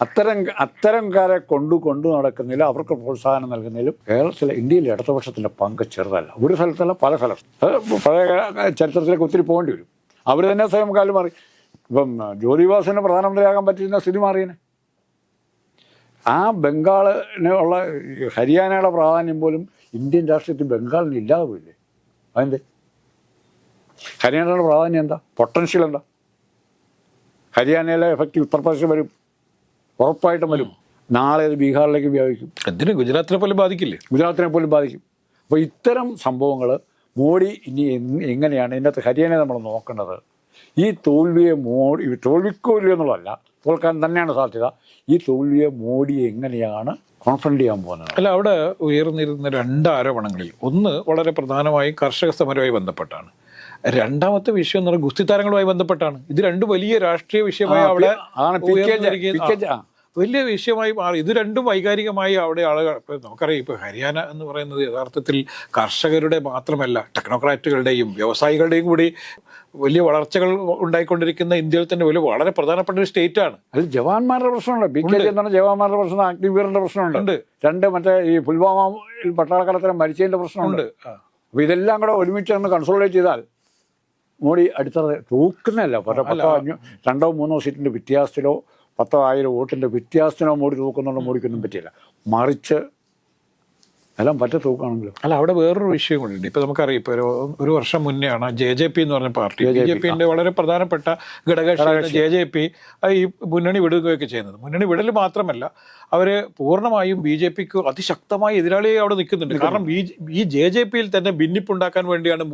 അത്തരം അത്തരംകാരെ കൊണ്ടു കൊണ്ടു നടക്കുന്നതിൽ അവർക്ക് പ്രോത്സാഹനം നൽകുന്നതിലും കേരളത്തിലെ ഇന്ത്യയിലെ ഇടതുപക്ഷത്തിന്റെ പങ്ക് ചെറുതല്ല. ഒരു സ്ഥലത്തല്ല പല സ്ഥലത്ത്. പഴയ ചരിത്രത്തിലേക്ക് ഒത്തിരി പോകേണ്ടി വരും. അവർ തന്നെ സ്വയം കാലം മാറി. ഇപ്പം ജ്യോതിവാസന് പ്രധാനമന്ത്രിയാകാൻ പറ്റിയിരുന്ന സ്ഥിതി മാറിയനെ ആ ബംഗാളിന് ഉള്ള ഹരിയാനയുടെ പ്രാധാന്യം പോലും ഇന്ത്യൻ രാഷ്ട്രീയത്തിൽ ബംഗാളിന് ഇല്ലാതെ പോയില്ലേ അതെന്തേ? ഹരിയാനയുടെ പ്രാധാന്യം എന്താ? പൊട്ടൻഷ്യൽ എന്താ? ഹരിയാനയിലെ എഫക്റ്റ് ഉത്തർപ്രദേശ് വരും. ഉറപ്പായിട്ടും വരും. നാളെ അത് ബീഹാറിലേക്ക് വ്യാപിക്കും. എന്തിനു? ഗുജറാത്തിനെ പോലും ബാധിക്കില്ലേ? ഗുജറാത്തിനെ പോലും ബാധിക്കും. അപ്പോൾ ഇത്തരം സംഭവങ്ങൾ മോഡി ഇനി എങ്ങനെയാണ് ഇതിനകത്ത് ഹരിയാനയെ നമ്മൾ നോക്കേണ്ടത്? ഈ തോൽവിയെ മോഡി തോൽവിക്കോലി എന്നുള്ളതല്ല തോൽക്കാൻ തന്നെയാണ് സാധ്യത. ഈ തോൽവിയെ മോഡി എങ്ങനെയാണ് കോൺഫ്രണ്ട് ചെയ്യാൻ പോകുന്നത്? അല്ല അവിടെ ഉയർന്നിരുന്ന രണ്ട് ആരോപണങ്ങളിൽ ഒന്ന് വളരെ പ്രധാനമായും കർഷക സമരവുമായി ബന്ധപ്പെട്ടാണ്. രണ്ടാമത്തെ വിഷയം എന്ന് പറഞ്ഞാൽ ഗുസ്തി താരങ്ങളുമായി ബന്ധപ്പെട്ടാണ്. ഇത് രണ്ട് വലിയ രാഷ്ട്രീയ വിഷയമായി അവിടെ. വലിയ വിഷയമായി മാറി. ഇത് രണ്ടും വൈകാരികമായി അവിടെ ആളുകൾ ഇപ്പം നമുക്കറിയാം ഇപ്പൊ ഹരിയാന എന്ന് പറയുന്നത് യഥാർത്ഥത്തിൽ കർഷകരുടെ മാത്രമല്ല ടെക്നോക്രാറ്റുകളുടെയും വ്യവസായികളുടെയും കൂടി വലിയ വളർച്ചകൾ ഉണ്ടായിക്കൊണ്ടിരിക്കുന്ന ഇന്ത്യയിൽ തന്നെ വലിയ വളരെ പ്രധാനപ്പെട്ട ഒരു സ്റ്റേറ്റ് ആണ്. അത് ജവാന്മാരുടെ പ്രശ്നമുണ്ട്. ബി കെ ജി എന്ന് പറഞ്ഞാൽ ജവാന്മാരുടെ പ്രശ്നം അഗ്നിവീറിന്റെ പ്രശ്നമുണ്ട്. രണ്ട് മറ്റേ ഈ പുൽവാമയിൽ പട്ടാളക്കാലത്തിന് മരിച്ചതിന്റെ പ്രശ്നമുണ്ട്. അപ്പൊ ഇതെല്ലാം കൂടെ ഒരുമിച്ച് ഒന്ന് കൺസോളിഡേറ്റ് ചെയ്താൽ മോഡി അടുത്തത് തൂക്കുന്നതല്ല. പത്തോ പത്തോ അഞ്ഞോ രണ്ടോ മൂന്നോ സീറ്റിന്റെ വ്യത്യാസത്തിലോ പത്തോ ആയിരം വോട്ടിന്റെ വ്യത്യാസത്തിനോ മോഡി തൂക്കുന്നുണ്ടോ മോഡിക്കൊന്നും പറ്റിയില്ല. മറിച്ച് എല്ലാം പറ്റ തൂക്കുകയാണെങ്കിലും അല്ല അവിടെ വേറൊരു വിഷയം കൂടി ഇപ്പൊ നമുക്കറിയാം ഇപ്പൊ ഒരു ഒരു വർഷം മുന്നെയാണ് ജെ ജെ പി എന്ന് പറഞ്ഞ പാർട്ടി ബി ജെ പിന്റെ വളരെ പ്രധാനപ്പെട്ട ഘടകകക്ഷി. ജെ ജെ പി ഈ മുന്നണി വിടുകയൊക്കെ ചെയ്യുന്നത്. മുന്നണി വിടൽ മാത്രമല്ല അവർ പൂർണമായും ബി ജെ പിക്ക് അതിശക്തമായ എതിരാളിയെ അവിടെ നിൽക്കുന്നുണ്ട്. കാരണം ബി ഈ ജെ ജെ പിയിൽ തന്നെ ഭിന്നിപ്പുണ്ടാക്കാൻ വേണ്ടിയാണ്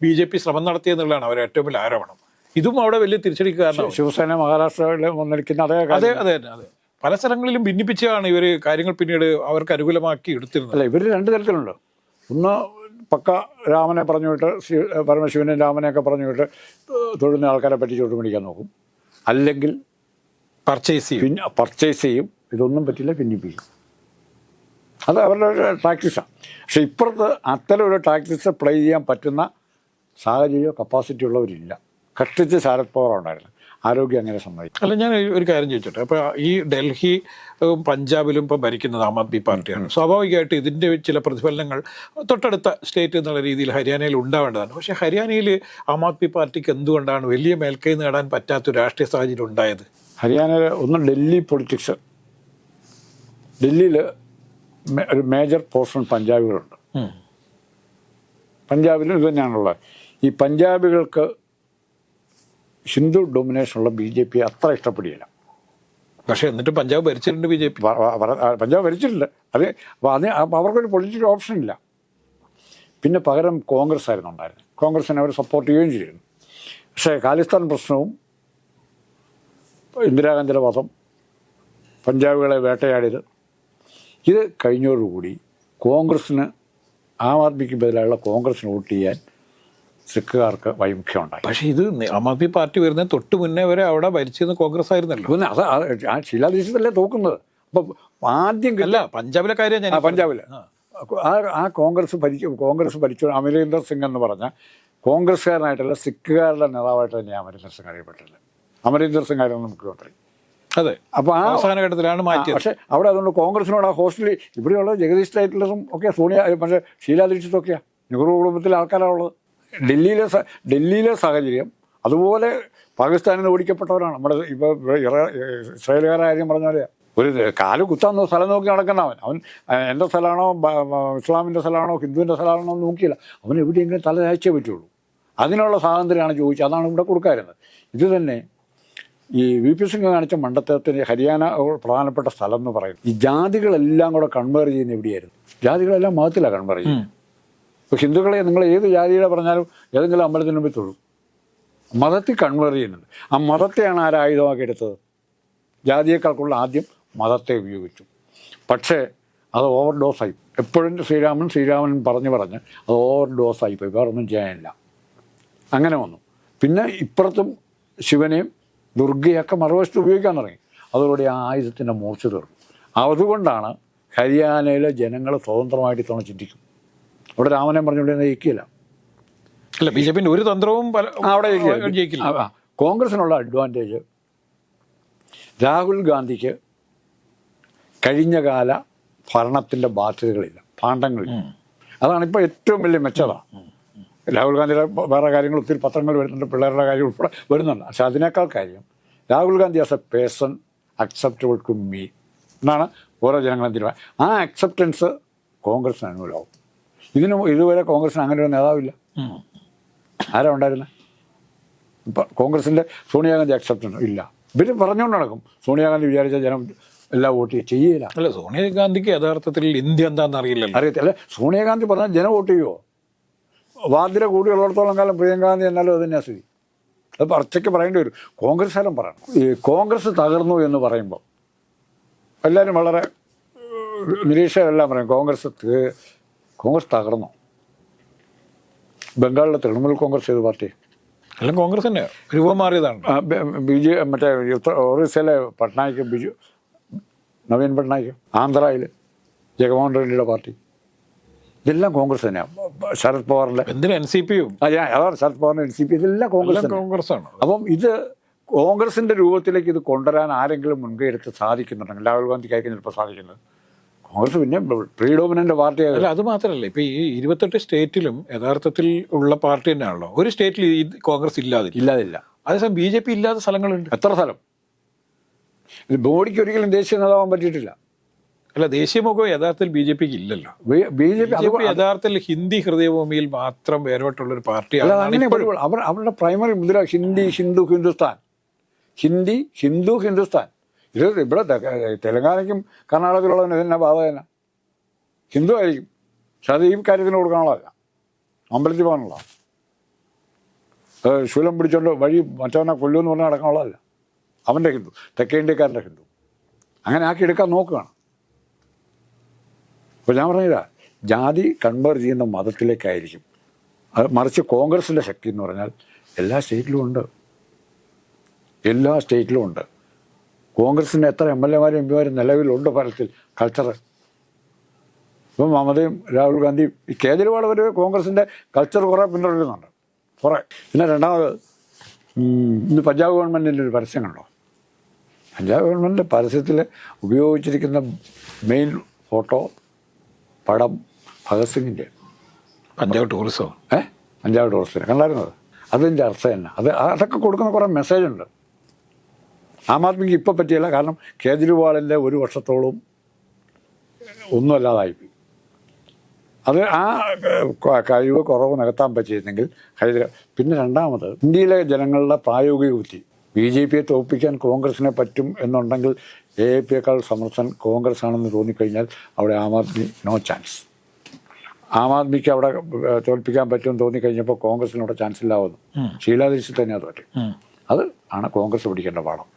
ബി ജെ പി ശ്രമം നടത്തിയെന്നുള്ളതാണ് അവരുടെ ഏറ്റവും വലിയ ആരോപണം. ഇതും അവിടെ വലിയ തിരിച്ചടിക്കുക കാരണം ശിവസേന മഹാരാഷ്ട്രയിൽ വന്നിരിക്കുന്ന അതേ അതെ അതെ അതെ. പല സ്ഥലങ്ങളിലും ഭിന്നിപ്പിച്ചാണ് ഇവർ കാര്യങ്ങൾ പിന്നീട് അവർക്ക് അനുകൂലമാക്കി എടുത്തിരുന്നത്. അല്ല ഇവർ രണ്ട് തരത്തിലുണ്ട്. ഒന്ന് പക്ക രാമനെ പറഞ്ഞു വിട്ട് ശിവ പരമശിവനെ രാമനെയൊക്കെ പറഞ്ഞു വിട്ട് തൊഴുന്ന ആൾക്കാരെ പറ്റി ചോട്ട് പിടിക്കാൻ നോക്കും. അല്ലെങ്കിൽ പർച്ചേസ് ചെയ്യും. പിന്നെ പർച്ചേസ് ചെയ്യും. ഇതൊന്നും പറ്റില്ല ഭിന്നിപ്പിക്കും. അത് അവരുടെ ടാക്ടിക്സാണ് പക്ഷെ ഇപ്പുറത്ത് അത്തരം ഒരു ടാക്ടിക്സ് പ്ലേ ചെയ്യാൻ പറ്റുന്ന സാഹചര്യമോ കപ്പാസിറ്റി ഉള്ളവരില്ല. കഷ്ടിച്ച് ശാരദ് പവർ ഉണ്ടായിരുന്നു ആരോഗ്യം അങ്ങനെ സമ്മതിക്കും? അല്ല ഞാൻ ഒരു കാര്യം ചോദിച്ചോട്ടെ. അപ്പൊ ഈ ഡൽഹി പഞ്ചാബിലും ഇപ്പം ഭരിക്കുന്നത് ആം ആദ്മി പാർട്ടിയാണ്. സ്വാഭാവികമായിട്ട് ഇതിന്റെ ചില പ്രതിഫലനങ്ങൾ തൊട്ടടുത്ത സ്റ്റേറ്റ് എന്നുള്ള രീതിയിൽ ഹരിയാനയിൽ ഉണ്ടാവേണ്ടതാണ്. പക്ഷേ ഹരിയാനയിൽ ആം ആദ്മി പാർട്ടിക്ക് എന്തുകൊണ്ടാണ് വലിയ മേൽക്കൈ നേടാൻ പറ്റാത്ത രാഷ്ട്രീയ സാഹചര്യം ഉണ്ടായത്? ഹരിയാന ഒന്ന് ഡൽഹി പൊളിറ്റിക്സ് ഡൽഹിയിൽ ഒരു മേജർ പോർഷൻ പഞ്ചാബികളുണ്ട്. പഞ്ചാബിലും ഇത് തന്നെയാണുള്ളത്. ഈ പഞ്ചാബികൾക്ക് ഹിന്ദു ഡൊമിനേഷനുള്ള ബി ജെ പി അത്ര ഇഷ്ടപ്പെടുകയില്ല പക്ഷേ എന്നിട്ട് പഞ്ചാബ് ഭരിച്ചിട്ടുണ്ട് ബി ജെ പി. പഞ്ചാബ് ഭരിച്ചിട്ടില്ല. അത് അത് അവർക്കൊരു പൊളിറ്റിക്കൽ ഓപ്ഷൻ ഇല്ല. പിന്നെ പകരം കോൺഗ്രസ് ആയിരുന്നു ഉണ്ടായിരുന്നത്. കോൺഗ്രസിനെ അവർ സപ്പോർട്ട് ചെയ്യുകയും ചെയ്തിരുന്നു. പക്ഷേ ഖാലിസ്ഥാൻ പ്രശ്നവും ഇന്ദിരാഗാന്ധിയുടെ വധം പഞ്ചാബുകളെ വേട്ടയാടിയത് ഇത് കഴിഞ്ഞോടുകൂടി കോൺഗ്രസ്സിന് ആം ആദ്മിക്ക് ബദലായുള്ള കോൺഗ്രസ്സിന് വോട്ട് ചെയ്യാൻ സിഖുകാർക്ക് വൈമുഖ്യമുണ്ടായി പക്ഷേ ഇത് ആം ആദ്മി പാർട്ടി വരുന്നതിന് തൊട്ട് മുന്നേ വരെ അവിടെ ഭരിച്ചിരുന്ന കോൺഗ്രസ് ആയിരുന്നല്ലോ അത് ആ ശിലാദേശത്തല്ലേ തോക്കുന്നത്? അപ്പം ആദ്യം അല്ല പഞ്ചാബിലെ കാര്യം ഞാൻ ആ പഞ്ചാബിൽ. ആ. ആ കോൺഗ്രസ് ഭരിച്ചു കോൺഗ്രസ് ഭരിച്ചു. അമരീന്ദർ സിംഗ് എന്ന് പറഞ്ഞ കോൺഗ്രസ്സുകാരനായിട്ടല്ല സിഖുകാരുടെ നേതാവായിട്ട് തന്നെ അമരീന്ദർ സിംഗ് അറിയപ്പെട്ടില്ല അമരീന്ദർ സിംഗ് ആയിരുന്നു മുഖ്യമന്ത്രി. അതെ. അപ്പോൾ ആ അവസാന ഘട്ടത്തിലാണ് മാറ്റിയത്. പക്ഷേ അവിടെ അതുകൊണ്ട് കോൺഗ്രസിനോട് ആ ഹോസ്റ്റലിൽ ഇവിടെയുള്ള ജഗദീഷ് ടൈറ്റിലസും ഒക്കെ സോണിയ പക്ഷേ ഷീലാ ദീക്ഷിതൊക്കെയാണ് നെഹ്റു കുടുംബത്തിലെ ആൾക്കാരാണ് ഉള്ളത് ഡൽഹിയിലെ ഡൽഹിയിലെ സാഹചര്യം അതുപോലെ പാകിസ്ഥാനിൽ ഓടിക്കപ്പെട്ടവരാണ്. നമ്മുടെ ഇപ്പോൾ ഇസ്രായേലുകാരുടെ കാര്യം പറഞ്ഞ പോലെ ഒരു കാൽ കുത്താൻ സ്ഥലം നോക്കി നടക്കണ്ട അവൻ. അവൻ എന്റെ സ്ഥലമാണോ ഇസ്ലാമിന്റെ സ്ഥലമാണോ ഹിന്ദുവിന്റെ സ്ഥലമാണോ നോക്കിയില്ല. അവൻ എവിടെയെങ്കിലും തല ചായച്ചേ പറ്റുള്ളൂ. അതിനുള്ള സ്വാതന്ത്ര്യമാണ് ചോദിച്ചത്. അതാണ് ഇവിടെ കൊടുക്കാറുന്നത് ഇത് തന്നെ ഈ വി പി സിംഗ് കാണിച്ച മണ്ടത്തരത്തിന് ഹരിയാന പ്രധാനപ്പെട്ട സ്ഥലം എന്ന് പറയുന്നത്. ഈ ജാതികളെല്ലാം കൂടെ കൺവേർ ചെയ്യുന്ന എവിടെയായിരുന്നു? ജാതികളെല്ലാം മതത്തിലാണ് കൺവേർ ചെയ്യുന്നത്. ഹിന്ദുക്കളെ നിങ്ങൾ ഏത് ജാതിയുടെ പറഞ്ഞാലും ഏതെങ്കിലും അമ്പലത്തിന് മുമ്പിൽ തൊഴും. മതത്തിൽ കൺവേർ ചെയ്യുന്നുണ്ട്. ആ മതത്തെയാണ് ആരായുധമാക്കി എടുത്തത്? ജാതിയേക്കാൾക്കുള്ള ആദ്യം മതത്തെ ഉപയോഗിച്ചു. പക്ഷേ അത് ഓവർ ഡോസായി എപ്പോഴും ശ്രീരാമൻ ശ്രീരാമൻ പറഞ്ഞു പറഞ്ഞ് അത് ഓവർ ഡോസായി പോയി. വേറെ ഒന്നും ചെയ്യാനില്ല. അങ്ങനെ വന്നു. പിന്നെ ഇപ്പുറത്തും ശിവനെയും ദുർഗയൊക്കെ മറുവശത്ത് ഉപയോഗിക്കാൻ തുടങ്ങി. അതോടെ ആ ആയുധത്തിന്റെ മൂർച്ച തീർന്നു. അതുകൊണ്ടാണ് ഹരിയാനയിലെ ജനങ്ങൾ സ്വതന്ത്രമായിട്ട് ഇത്തവണ ചിന്തിക്കും. അവിടെ രാമനെ പറഞ്ഞുകൊണ്ട് ജയിക്കില്ല അല്ല ബി ജെ പിന്നെ ഒരു തന്ത്രവും പല- അവിടെ ജയിക്കില്ല. കോൺഗ്രസിനുള്ള അഡ്വാന്റേജ് രാഹുൽ ഗാന്ധിക്ക് കഴിഞ്ഞകാല ഭരണത്തിന്റെ ബാധ്യതകളില്ല പാണ്ഡങ്ങളില്ല. അതാണ് ഇപ്പോൾ ഏറ്റവും വലിയ മെച്ചത. രാഹുൽ ഗാന്ധിയുടെ വേറെ കാര്യങ്ങൾ ഒത്തിരി പത്രങ്ങൾ വരുന്നുണ്ട് പിള്ളേരുടെ കാര്യം ഉൾപ്പെടെ വരുന്നുണ്ട്. പക്ഷെ അതിനേക്കാൾ കാര്യം Rahul Gandhi as a person acceptable to me എന്നാണ് ഓരോ ജനങ്ങളും തീരുമാനം. ആ അക്സെപ്റ്റൻസ് കോൺഗ്രസിന് അനുകൂലമാവും. ഇതിന് ഇതുവരെ കോൺഗ്രസിന് അങ്ങനെ ഒരു നേതാവില്ല. ആരാ ഉണ്ടായിരുന്നത് ഇപ്പം കോൺഗ്രസിന്റെ സോണിയാഗാന്ധി അക്സെപ്റ്റൻസ് ഇല്ല. ഇവർ പറഞ്ഞുകൊണ്ട് നടക്കും. സോണിയാഗാന്ധി വിചാരിച്ച ജനം എല്ലാം വോട്ട് ചെയ്യും. ചെയ്യില്ല അല്ല സോണിയാഗാന്ധിക്ക് യഥാർത്ഥത്തിൽ ഇന്ത്യ എന്താണെന്ന് അറിയില്ല അറിയത്തില്ല സോണിയാഗാന്ധി പറഞ്ഞാൽ ജനം വോട്ട് ചെയ്യുമോ വാദ്ര കൂടിയുള്ളിടത്തോളം കാലം പ്രിയങ്ക ഗാന്ധി എന്നാലും അത് തന്നെയാണ് സ്ഥിതി അത് പറച്ചയ്ക്ക് പറയേണ്ടി വരും. കോൺഗ്രസ് കാലം പറയണം. ഈ കോൺഗ്രസ് തകർന്നു എന്ന് പറയുമ്പോൾ എല്ലാവരും വളരെ നിരീക്ഷകരെല്ലാം പറയും കോൺഗ്രസ് കോൺഗ്രസ് തകർന്നു. ബംഗാളിലെ തൃണമൂൽ കോൺഗ്രസ് ഏത് പാർട്ടി? എല്ലാം കോൺഗ്രസ് തന്നെ. രൂപം മാറിയതാണ്. ആ, ബി- ബി ജെ മറ്റേ ഒറീസയിലെ പട്നായിക്ക് ബിജു നവീൻ പട്നായിക്ക് ആന്ധ്രയിൽ ജഗൻമോഹൻ റെഡ്ഡിയുടെ പാർട്ടി. ഇതെല്ലാം കോൺഗ്രസ് തന്നെയാണ് ശരത് പവാറിന്റെ എന്തിനും എൻ സി പിയും? അതാണ് ശരത് പവാറിന്റെ എൻ സി പി. ഇതെല്ലാം കോൺഗ്രസ് ആണ് അപ്പം ഇത് കോൺഗ്രസിന്റെ രൂപത്തിലേക്ക് ഇത് കൊണ്ടുവരാൻ ആരെങ്കിലും മുൻകൈ എടുത്ത് സാധിക്കുന്നുണ്ടെങ്കിൽ രാഹുൽ ഗാന്ധിക്കായിരിക്കും ചിലപ്പോൾ സാധിക്കുന്നത്. കോൺഗ്രസ് പിന്നെ പ്രീഡോമിനന്റ് പാർട്ടിയാണ് അല്ല അത് മാത്രമല്ല. ഇപ്പൊ ഈ ഇരുപത്തെട്ട് സ്റ്റേറ്റിലും യഥാർത്ഥത്തിൽ ഉള്ള പാർട്ടി തന്നെയാണല്ലോ. ഒരു സ്റ്റേറ്റിൽ ഈ കോൺഗ്രസ് ഇല്ലാതെ ഇല്ലാതില്ല. അതേസമയം ബി ജെ പി ഇല്ലാത്ത സ്ഥലങ്ങളുണ്ട്. എത്ര സ്ഥലം? ഇത് മോഡിക്ക് ഒരിക്കലും ദേശീയ നേതാവാൻ പറ്റിയിട്ടില്ല. അല്ല ദേശീയ മുഖം യഥാർത്ഥത്തിൽ ബി ജെ പിക്ക് ഇല്ലല്ലോ. ബി ജെ പി യഥാർത്ഥത്തിൽ ഹിന്ദി ഹൃദയഭൂമിയിൽ മാത്രം വേരോട്ടുള്ള ഒരു പാർട്ടി പാർട്ടിയാണ് അവർ അവരുടെ പ്രൈമറി മുദ്ര ഹിന്ദി ഹിന്ദു ഹിന്ദുസ്ഥാൻ. ഹിന്ദി ഹിന്ദു ഹിന്ദുസ്ഥാൻ. ഇത് ഇവിടെ തെലങ്കാനയ്ക്കും കർണാടകത്തിലുള്ളതിന് തന്നെ ബാധ തന്നെ. ഹിന്ദു ആയിരിക്കും. പക്ഷെ അത് ഈ കാര്യത്തിന് കൊടുക്കാനുള്ളതല്ല അമ്പലത്തിൽ പോകാനുള്ള ശൂലം പിടിച്ചോണ്ട് വഴി മറ്റവനെ കൊല്ലുമെന്ന് പറഞ്ഞാൽ നടക്കാനുള്ളതല്ല അവന്റെ ഹിന്ദു തെക്കേ ഇന്ത്യക്കാരന്റെ ഹിന്ദു. അങ്ങനെ ആക്കി എടുക്കാൻ നോക്കുകയാണ്. അപ്പോൾ ഞാൻ പറഞ്ഞില്ല ജാതി കൺവേർ ചെയ്യുന്ന മതത്തിലേക്കായിരിക്കും. അത് മറിച്ച് കോൺഗ്രസിന്റെ ശക്തി എന്ന് പറഞ്ഞാൽ എല്ലാ സ്റ്റേറ്റിലും ഉണ്ട്. എല്ലാ സ്റ്റേറ്റിലും ഉണ്ട്. കോൺഗ്രസിന് എത്ര എം എൽ എമാരും എം പിമാരും നിലവിലുണ്ട് ഫലത്തിൽ കൾച്ചർ ഇപ്പം മമതയും രാഹുൽ ഗാന്ധിയും ഈ കേജ്രിവാൾ വരെ കോൺഗ്രസിന്റെ കൾച്ചർ കുറേ പിന്തുടരുന്നുണ്ട്. കുറേ. പിന്നെ രണ്ടാമത് ഇന്ന് പഞ്ചാബ് ഗവൺമെന്റിന്റെ ഒരു പരസ്യം കണ്ടോ പഞ്ചാബ് ഗവൺമെന്റിന്റെ പരസ്യത്തിൽ ഉപയോഗിച്ചിരിക്കുന്ന മെയിൻ ഫോട്ടോ പടം ഭഗത് സിംഗിന്റെ. പഞ്ചാബ് ടൂറിസം. ഏഹ് പഞ്ചാബ് ടൂറിസ്റ്റിന് കണ്ടായിരുന്നത് അതിന്റെ അർത്ഥം തന്നെ അത് അതൊക്കെ കൊടുക്കുന്ന കുറേ മെസ്സേജ് ഉണ്ട്. ആം ആദ്മിക്ക് ഇപ്പം പറ്റിയില്ല. കാരണം കേജ്രിവാളിന്റെ ഒരു വർഷത്തോളം ഒന്നുമല്ലാതായി അത് ആ കഴിവ് കുറവ് നികത്താൻ പറ്റിയിരുന്നെങ്കിൽ ഹൈദര പിന്നെ രണ്ടാമത് ഇന്ത്യയിലെ ജനങ്ങളുടെ പ്രായോഗിക ബുദ്ധി. ബി ജെ പിയെ തോൽപ്പിക്കാൻ കോൺഗ്രസിനെ പറ്റും എന്നുണ്ടെങ്കിൽ എ എ പിയേക്കാൾ സമർത്ഥൻ കോൺഗ്രസ് ആണെന്ന് തോന്നിക്കഴിഞ്ഞാൽ അവിടെ ആം ആദ്മി നോ ചാൻസ്. ആം ആദ്മിക്ക് അവിടെ തോൽപ്പിക്കാൻ പറ്റുമെന്ന് തോന്നിക്കഴിഞ്ഞപ്പോൾ കോൺഗ്രസിനവിടെ ചാൻസ് ഇല്ലാവുന്നു. ശീലാതിരിച്ച് തന്നെ അത് പറ്റും. അത് ആണ് കോൺഗ്രസ് പിടിക്കേണ്ട പാഠം.